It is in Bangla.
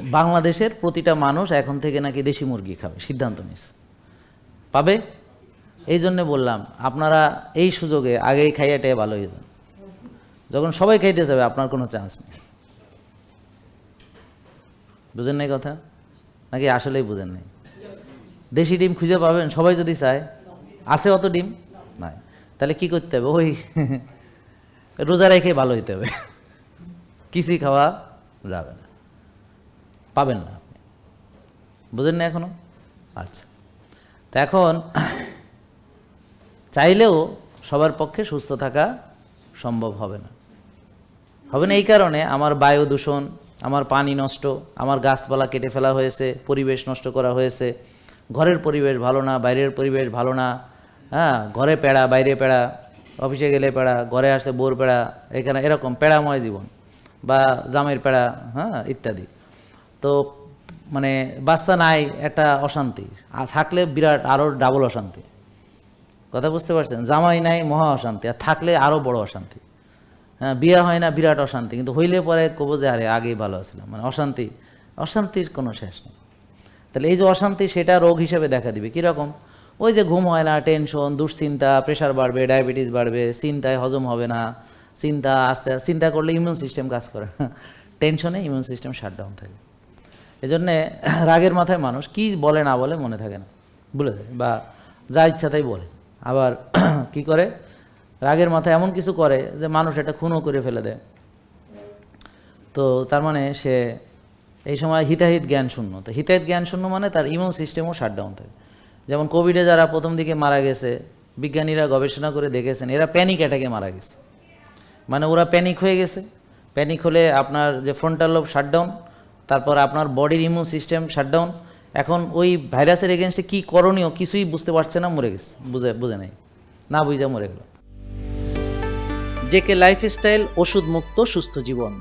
বাংলাদেশের প্রতিটা মানুষ এখন থেকে নাকি দেশি মুরগি খাবে, সিদ্ধান্ত নিস পাবে? এই জন্যে বললাম, আপনারা এই সুযোগে আগেই খাইয়াটাই ভালো হয়ে যান। যখন সবাই খাইতে যাবে, আপনার কোনো চান্স নেই। বুঝেন নাই কথা? নাকি আসলেই বুঝেন নাই? দেশি ডিম খুঁজে পাবেন? সবাই যদি চায়, আছে অত ডিম? নাই। তাহলে কি করতে হবে? ওই রোজা রেখে ভালো হইতে হবে। কিছুই খাওয়া যাবে না। পাবেন না আপনি। বুঝেন না এখনও? আচ্ছা। তো এখন চাইলেও সবার পক্ষে সুস্থ থাকা সম্ভব হবে না। হবে না এই কারণে আমার বায়ু দূষণ, আমার পানি নষ্ট, আমার গাছপালা কেটে ফেলা হয়েছে, পরিবেশ নষ্ট করা হয়েছে, ঘরের পরিবেশ ভালো না, বাইরের পরিবেশ ভালো না হ্যাঁ ঘরে পেড়া বাইরে পেড়া অফিসে গেলে পেড়া ঘরে আসলে বোর পেড়া এখানে এরকম পেড়াময় জীবন বা জামের পেড়া হ্যাঁ ইত্যাদি। তো মানে বাচ্চা নাই, একটা অশান্তি। আর থাকলে বিরাট আরও ডাবল অশান্তি। কথা বুঝতে পারছেন? জামাই নাই, মহা অশান্তি। আর থাকলে আরও বড় অশান্তি। হ্যাঁ বিয়ে হয় না, বিরাট অশান্তি। কিন্তু হইলে পরে কবো যে, আরে, আগেই ভালো ছিলাম মানে অশান্তি, অশান্তির কোনো শেষ নেই। তাহলে এই যে অশান্তি, সেটা রোগ হিসেবে দেখা দিবে। কীরকম? ওই যে ঘুম হয় না টেনশন দুশ্চিন্তা প্রেশার বাড়বে ডায়াবেটিস বাড়বে, চিন্তায় হজম হবে না। চিন্তা আস্তে আস্তে চিন্তা করলে ইমিউন সিস্টেম কাজ করে। টেনশনে ইমিউন সিস্টেম শাটডাউন থাকে। এজন্যে রাগের মাথায় মানুষ কি বলে না বলে মনে থাকে না বলে দেয় বা যা ইচ্ছা তাই বলে। আবার কি করে? রাগের মাথায় এমন কিছু করে যে মানুষ এটা খুনও করে ফেলে দেয়। তো তার মানে সে এই সময় হিতাহিত জ্ঞান শূন্য। তো হিতাহিত জ্ঞান শূন্য মানে তার ইমিউন সিস্টেমও শাটডাউন থাকে। যেমন কোভিডে যারা প্রথম দিকে মারা গেছে, বিজ্ঞানীরা গবেষণা করে দেখেছেন, এরা প্যানিক অ্যাটাকে মারা গেছে। মানে ওরা প্যানিক হয়ে গেছে। প্যানিক হলে আপনার যে ফ্রন্টাল লোব শাটডাউন তারপর আপনার বডির ইমিউন সিস্টেম শাটডাউন এখন ওই ভাইরাসের এগেনস্টে কী করণীয় কিছুই বুঝতে পারছে না, মরে গেছে, বুঝে বুঝে নেই। না বুঝে মরে গেল। জেকে লাইফস্টাইল ওষুধ মুক্ত সুস্থ জীবন।